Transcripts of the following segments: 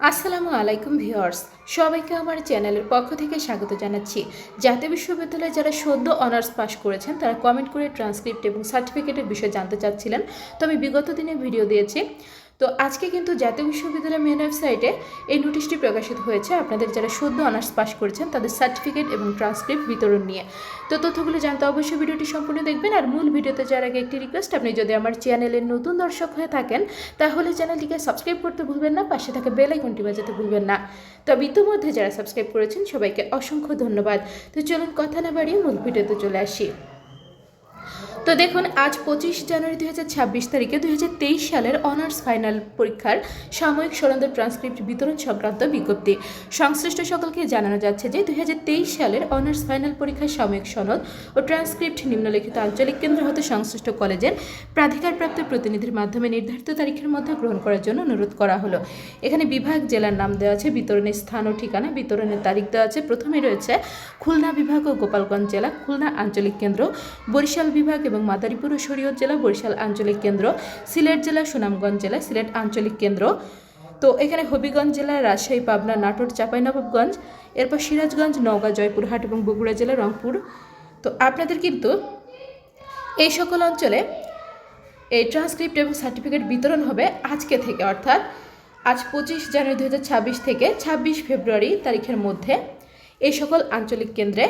আসসালামু আলাইকুম ভিউয়ার্স, সবাইকে আমার চ্যানেলের পক্ষ থেকে স্বাগত জানাচ্ছি। জাতীয় বিশ্ববিদ্যালয়ে যারা সদ্য অনার্স পাস করেছেন, তারা কমেন্ট করে ট্রান্সক্রিপ্ট এবং সার্টিফিকেটের বিষয়ে জানতে চাচ্ছিলেন। তো আমি বিগত দিনে ভিডিও দিয়েছি। তো আজকে কিন্তু জাতীয় বিশ্ববিদ্যালয়ের মেন ওয়েবসাইটে এই নোটিশটি প্রকাশিত হয়েছে। আপনাদের যারা সদ্য অনার্স পাশ করেছেন, তাদের সার্টিফিকেট এবং ট্রান্সক্রিপ্ট বিতরণ নিয়ে। তো তথ্যগুলো জানতে অবশ্যই ভিডিওটি সম্পূর্ণ দেখবেন। আর মূল ভিডিওতে যাওয়ার আগে একটি রিকোয়েস্ট আপনি যদি আমার চ্যানেলের নতুন দর্শক হয়ে থাকেন, তাহলে চ্যানেলটিকে সাবস্ক্রাইব করতে ভুলবেন না, পাশে থাকা বেল আইকনটি বাজাতে ভুলবেন না। তবে ইতিমধ্যে যারা সাবস্ক্রাইব করেছেন, সবাইকে অসংখ্য ধন্যবাদ। তো চলুন কথা না বাড়িয়ে মূল ভিডিওতে চলে আসি। তো দেখুন, আজ পঁচিশ জানুয়ারি দুই হাজার ছাব্বিশ তারিখে দুই হাজার তেইশ সালের অনার্স ফাইনাল পরীক্ষার সাময়িক সনদ ট্রান্সক্রিপ্ট বিতরণ সংক্রান্ত বিজ্ঞপ্তি। সংশ্লিষ্ট সকলকে জানানো যাচ্ছে যে দুই হাজার তেইশ সালের অনার্স ফাইনাল পরীক্ষার সাময়িক সনদ ও ট্রান্সক্রিপ্ট নিম্নলিখিত আঞ্চলিক কেন্দ্র হতে সংশ্লিষ্ট কলেজের প্রাধিকারপ্রাপ্ত প্রতিনিধির মাধ্যমে নির্ধারিত তারিখের মধ্যে গ্রহণ করার জন্য অনুরোধ করা হলো। এখানে বিভাগ, জেলার নাম দেওয়া আছে, বিতরণের স্থান ও ঠিকানা, বিতরণের তারিখ দেওয়া আছে। প্রথমে রয়েছে খুলনা বিভাগ ও গোপালগঞ্জ জেলা, খুলনা আঞ্চলিক কেন্দ্র, বরিশাল বিভাগ এবং মাদারীপুর ও শরীয়ত জেলা, বরিশাল আঞ্চলিক কেন্দ্র, সিলেট জেলা, সুনামগঞ্জ জেলা, সিলেট আঞ্চলিক কেন্দ্র। তো এখানে হবিগঞ্জ জেলা, রাজশাহী, পাবনা, নাটোর, চাঁপাইনবাবগঞ্জ, এরপর সিরাজগঞ্জ, নওগাঁ, জয়পুরহাট এবং বগুড়া জেলা, রংপুর। তো আপনাদের কিন্তু এই সকল অঞ্চলে এই ট্রান্সক্রিপ্ট এবং সার্টিফিকেট বিতরণ হবে আজকে থেকে, অর্থাৎ আজ পঁচিশ জানুয়ারি দু থেকে ছাব্বিশ ফেব্রুয়ারি তারিখের মধ্যে এই সকল আঞ্চলিক কেন্দ্রে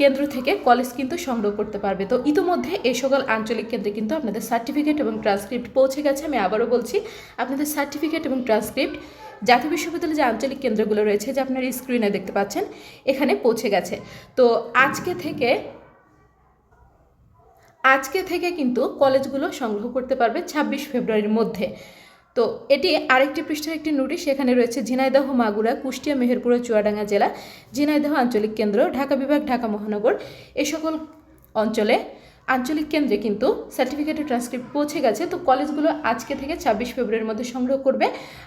কেন্দ্র থেকে কলেজ কিন্তু সংগ্রহ করতে পারবে। তো ইতিমধ্যে এই সকল আঞ্চলিক কেন্দ্রে কিন্তু আপনাদের সার্টিফিকেট এবং ট্রান্সক্রিপ্ট পৌঁছে গেছে। আমি আবারও বলছি, আপনাদের সার্টিফিকেট এবং ট্রান্সক্রিপ্ট জাতীয় বিশ্ববিদ্যালয়ের যে আঞ্চলিক কেন্দ্রগুলো রয়েছে, যে আপনারা স্ক্রিনে দেখতে পাচ্ছেন, এখানে পৌঁছে গেছে। তো আজকে থেকে আজকে থেকে কিন্তু কলেজগুলো সংগ্রহ করতে পারবে ছাব্বিশ ফেব্রুয়ারির মধ্যে। তো এটি আরেকটি পৃষ্ঠার একটি নোটিশ এখানে রয়েছে ঝিনাইদহ, মাগুরা, কুষ্টিয়া, মেহেরপুর চুয়াডাঙ্গা জেলা। ঝিনাইদহ আঞ্চলিক কেন্দ্র, ঢাকা বিভাগ, ঢাকা মহানগর। এ সকল অঞ্চলে আঞ্চলিক কেন্দ্রে কিন্তু সার্টিফিকেট ট্রান্সক্রিপ্ট পৌঁছে গেছে। তো কলেজগুলো আজকে থেকে ছাব্বিশ ফেব্রুয়ারির মধ্যে সংগ্রহ করবে।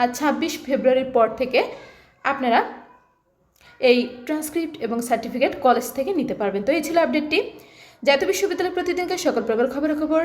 আর ছাব্বিশ ফেব্রুয়ারির পর থেকে আপনারা এই ট্রান্সক্রিপ্ট এবং সার্টিফিকেট কলেজ থেকে নিতে পারবেন। তো এই ছিল আপডেটটি জাতীয় বিশ্ববিদ্যালয় প্রতিদিনকার সকল প্রকার খবরাখবর।